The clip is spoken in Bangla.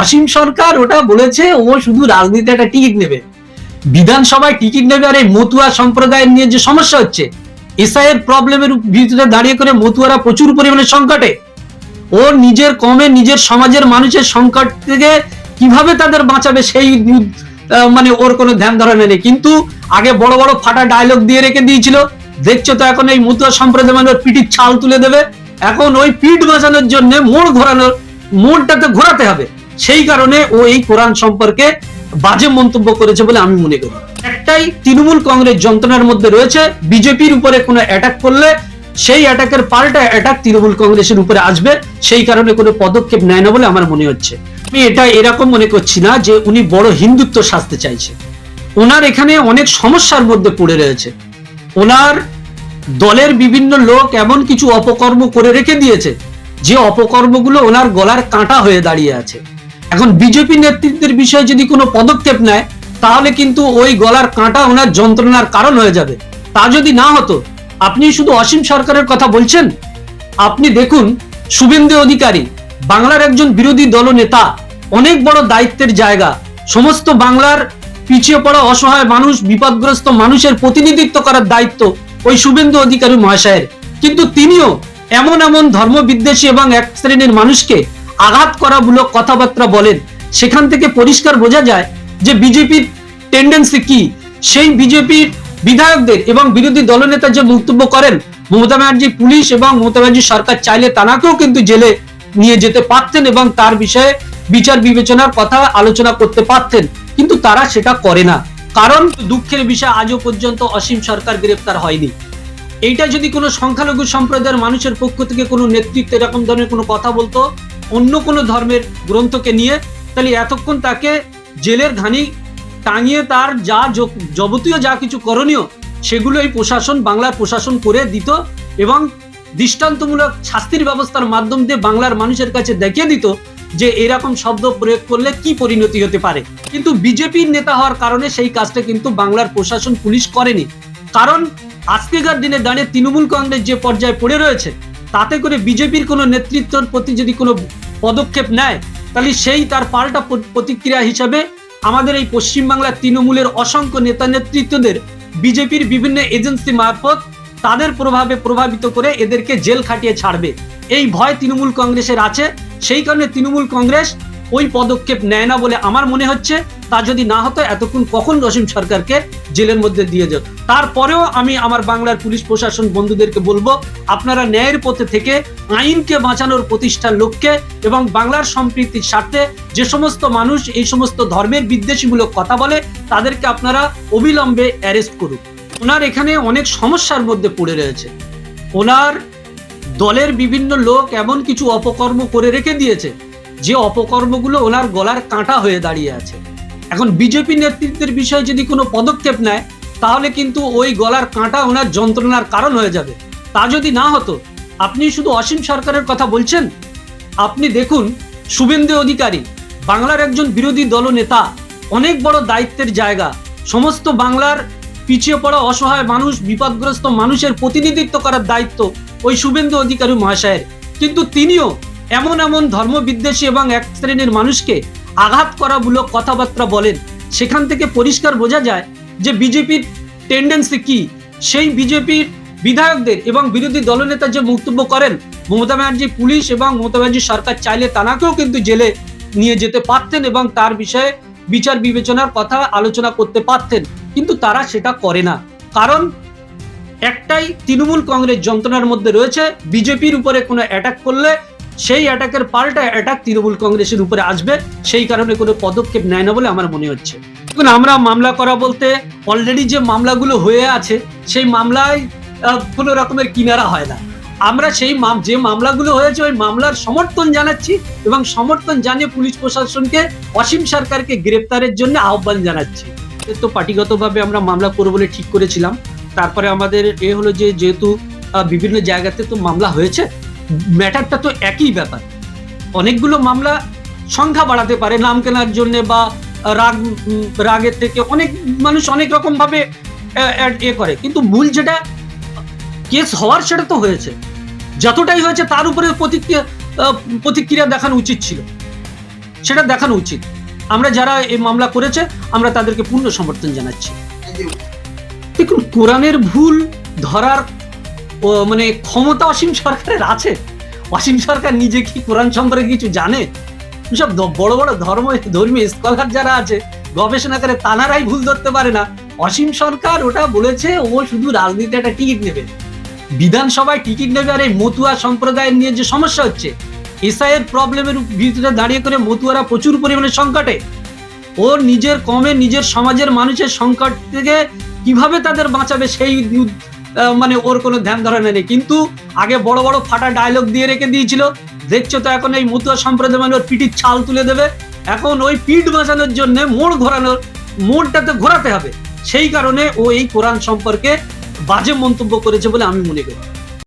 অসীম সরকার ওটা বলেছে, ও শুধু রাজনীতি একটা টিকিট নেবে। বিধানসভায় টিকিট নেবে আর এই মতুয়া সম্প্রদায়ের নিয়ে যে সমস্যা হচ্ছে এসআই এর প্রবলেমের ভিতরে দাঁড়িয়ে করে মতুয়ারা প্রচুর পরিমাণে সংকটে। ও নিজের কমে নিজের সমাজের মানুষের সংকট থেকে কীভাবে তাদের বাঁচাবে সেই মানে ওর কোনো ধ্যান ধারণা নেই। কিন্তু আগে বড় বড় ফাটা ডায়লগ দিয়ে রেখে দিয়েছিল। দেখছ তো এখন এই মতুয়া সম্প্রদায় মানে ওর পিঠির ছাল তুলে দেবে। এখন ওই পিঠ বাঁচানোর জন্য মোড় ঘোরানোর মোড়টাতে ঘোরাতে হবে। সেই কারণে ও এই কোরআন সম্পর্কে বাজে মন্তব্য করেছে বলে আমি মনে করি। একটাই, তৃণমূল কংগ্রেস যন্ত্রণার মধ্যে রয়েছে, বিজেপির উপরে কোনো অ্যাটাক করলে সেই অ্যাটাকের পাল্টা অ্যাটাক তৃণমূল কংগ্রেসের উপরে আসবে, সেই কারণে কোনো পদক্ষেপ নেয় না বলে আমার মনে হচ্ছে। আমি এটা এরকম মনে করছি না যে উনি বড় হিন্দুত্ব সাজতে চাইছে। ওনার এখানে অনেক সমস্যার মধ্যে পড়ে রয়েছে। ওনার দলের বিভিন্ন লোক এমন কিছু অপকর্ম করে রেখে দিয়েছে, যে অপকর্মগুলো ওনার গলার কাঁটা হয়ে দাঁড়িয়ে আছে। এখন বিজেপি নেতৃত্বের বিষয়ে যদি কোনো পদক্ষেপ নেয়, তাহলে কিন্তু ওই গলার কাঁটা ওনার যন্ত্রণার কারণ হয়ে যাবে। তা যদি না হতো, আপনি শুধু অসীম সরকারের কথা বলছেন? আপনি দেখুন, শুভেন্দু অধিকারী, বাংলার একজন বিরোধী দলনেতা, অনেক বড় দায়িত্বের জায়গা। সমস্ত বাংলার পিছিয়ে পড়া অসহায় মানুষ, বিপদগ্রস্ত মানুষের প্রতিনিধিত্ব করার দায়িত্ব ওই শুভেন্দু অধিকারী মহাশয়ের। কিন্তু তিনিও এমন এমন ধর্মবিদ্বেষী এবং এক শ্রেণির মানুষকে আঘাত করামূলক কথাবার্তা বলেন। সেখান থেকে পরিষ্কার বোঝা যায় যে বিজেপির টেন্ডেন্সি কি। সেই বিজেপির বিধায়কদের এবং বিরোধী দলনেতা যে বক্তব্য করেন, মমতা ব্যানার্জি পুলিশ এবং মমতা ব্যানার্জি সরকার চাইলে তানাকেও কিন্তু জেলে নিয়ে যেতে পারতেন এবং তার বিষয়ে বিচার বিবেচনার কথা আলোচনা করতে পারতেন। কিন্তু তারা সেটা করে না। কারণ দুঃখের বিষয় আজও পর্যন্ত অসীম সরকার গ্রেপ্তার হয়নি। এইটা যদি কোনো সংখ্যালঘু সম্প্রদায়ের মানুষের পক্ষ থেকে কোনো নেতৃত্ব এরকম ধরনের কোনো কথা বলতো অন্য কোনো ধর্মের গ্রন্থকে নিয়ে, তাহলে এতক্ষণ তাকে জেলের ঘানি টাঙিয়ে তার যা যাবতীয় যা কিছু করণীয়, সেগুলো এই প্রশাসন, বাংলার প্রশাসন করে দিত এবং দৃষ্টান্তমূলক শাস্তির ব্যবস্থার মাধ্যম দিয়ে বাংলার মানুষের কাছে দেখিয়ে দিত যে এরকম শব্দ প্রয়োগ করলে কি পরিণতি হতে পারে। কিন্তু বিজেপির নেতা হওয়ার কারণে সেই কাজটা কিন্তু বাংলার প্রশাসন পুলিশ করেনি। কারণ আজকেকার দিনে দাঁড়িয়ে তৃণমূল কংগ্রেস যে পর্যায়ে পড়ে রয়েছে, তাতে করে বিজেপির কোনো নেতৃত্বের প্রতি যদি কোনো পদক্ষেপ নেয়, তাহলে সেই তার পাল্টা প্রতিক্রিয়া হিসাবে আমাদের এই পশ্চিমবাংলার তৃণমূলের অসংখ্য নেতা নেতৃত্বদের বিজেপির বিভিন্ন এজেন্সি মারফত তাদের প্রভাবে প্রভাবিত করে এদেরকে জেল খাটিয়ে ছাড়বে। এই ভয় তৃণমূল কংগ্রেসের আছে, সেই কারণে তৃণমূল কংগ্রেস ওই পদক্ষেপ নেয় না বলে আমার মনে হচ্ছে। তা যদি না হতো, এতক্ষণ কখন রসিম সরকারকে জেলের মধ্যে দিয়ে যেত? তারপরেও আমি আমার বাংলার পুলিশ প্রশাসন বন্ধুদেরকে বলব, আপনারা ন্যায়ের পথে থেকে আইনকে বাঁচানোর প্রতিষ্ঠার লক্ষ্যে এবং বাংলার সম্প্রীতির স্বার্থে যে সমস্ত মানুষ এই সমস্ত ধর্মের বিদ্বেষীমূলক কথা বলে, তাদেরকে আপনারা অবিলম্বে অ্যারেস্ট করুন। ওনার এখানে অনেক সমস্যার মধ্যে পড়ে রয়েছে। ওনার দলের বিভিন্ন লোক এমন কিছু অপকর্ম করে রেখে দিয়েছে, যে অপকর্মগুলো ওনার গলার কাঁটা হয়ে দাঁড়িয়ে আছে। এখন বিজেপি নেতৃত্বের বিষয়ে যদি কোনো পদক্ষেপ নেয়, তাহলে কিন্তু ওই গলার কাঁটা ওনার যন্ত্রণার কারণ হয়ে যাবে। তা যদি না হতো, আপনি শুধু অসীম সরকারের কথা বলছেন? আপনি দেখুন, শুভেন্দু অধিকারী, বাংলার একজন বিরোধী দলনেতা, অনেক বড় দায়িত্বের জায়গা। সমস্ত বাংলার পিছিয়ে পড়া অসহায় মানুষ, বিপদগ্রস্ত মানুষের প্রতিনিধিত্ব করার দায়িত্ব ওই শুভেন্দু অধিকারী মহাশয়ের। কিন্তু তিনিও এমন এমন ধর্মবিদ্বেষী এবং এক শ্রেণির মানুষকে আঘাত করা করামূলক কথাবার্তা বলেন। সেখান থেকে পরিষ্কার বোঝা যায় যে বিজেপির টেন্ডেন্সি কি। সেই বিজেপির বিধায়কদের এবং বিরোধী দলনেতা যে বক্তব্য করেন, মমতা ব্যানার্জি পুলিশ এবং মমতা ব্যানার্জি সরকার চাইলে তানাকেও কিন্তু জেলে নিয়ে যেতে পারতেন এবং তার বিষয়ে বিচার বিবেচনার কথা আলোচনা করতে পারতেন। কিন্তু তারা সেটা করে না। কারণ একটাই তৃণমূল কংগ্রেস যন্ত্রণার মধ্যে রয়েছে, বিজেপির উপরে কোনো অ্যাটাক করলে সেই অ্যাটাকের পাল্টা অ্যাটাক তৃণমূল কংগ্রেসের উপরে আসবে। সেই কারণে কোনো পদক্ষেপ নেয় না বলে আমার মনে হচ্ছে। দেখুন, আমরা মামলা করা বলতে অলরেডি যে মামলাগুলো হয়ে আছে, সেই মামলায় কোনো রকমের কিনারা হয় না। আমরা সেই যে মামলাগুলো হয়েছে, ওই মামলার সমর্থন জানাচ্ছি এবং সমর্থন জানিয়ে পুলিশ প্রশাসনকে, অসীম সরকারকে গ্রেপ্তারের জন্য আহ্বান জানাচ্ছি। তো পার্টিগতভাবে আমরা মামলা করব বলে ঠিক করেছিলাম। তারপরে আমাদের এ হলো যে, যেহেতু বিভিন্ন জায়গাতে তো মামলা হয়েছে ম্যাটারটা তো একই ব্যাপার। অনেকগুলো মামলা সংখ্যা বাড়াতে পারে নাম কেনার জন্য বা রাগ রাগের থেকে অনেক মানুষ অনেক রকম ভাবে এ করে। কিন্তু মূল যেটা কেস হওয়ার সেটা তো হয়েছে। যতটাই হয়েছে তার উপরে প্রতিক্রিয়া প্রতিক্রিয়া দেখানো উচিত ছিল। সেটা দেখানো উচিত। আমরা যারা এই মামলা করেছে আমরা তাদেরকে পূর্ণ সমর্থন জানাচ্ছি। দেখুন কোরআনের ভুল ধরার মানে ক্ষমতা অসীম সরকারের আছে। অসীম সরকার নিজে কি কোরআন সম্পর্কে কিছু জানে? সব বড় বড় ধর্ম, ধর্মীয় স্কলার যারা আছে গবেষণা করে তানারাই ভুল ধরতে পারে না। অসীম সরকার ওটা বলেছে, ও শুধু রাজনীতি একটা টিকিট নেবে। বিধানসভায় টিকিট নেবে আর এই মতুয়া সম্প্রদায়ের নিয়ে যে সমস্যা হচ্ছে, এসআইয়ের প্রবলেমের ভিতরে দাঁড়িয়ে করে মতুয়ারা প্রচুর পরিমাণে সংকটে। ওর নিজের কমে নিজের সমাজের মানুষের সংকট থেকে কীভাবে তাদের বাঁচাবে সেই মানে ওর কোনো ধ্যান ধারণা নেই কিন্তু আগে বড় বড় ফাটা ডায়লগ দিয়ে রেখে দিয়েছিল। দেখছ তো এখন এই মতুয়া সম্প্রদায় মানে ওর পিঠির ছাল তুলে দেবে। এখন ওই পিঠ বাঁচানোর জন্য মোড় ঘোরানোর, মোড়টাতে ঘোরাতে হবে। সেই কারণে ও এই কোরআন সম্পর্কে বাজে মন্তব্য করেছে বলে আমি মনে করি।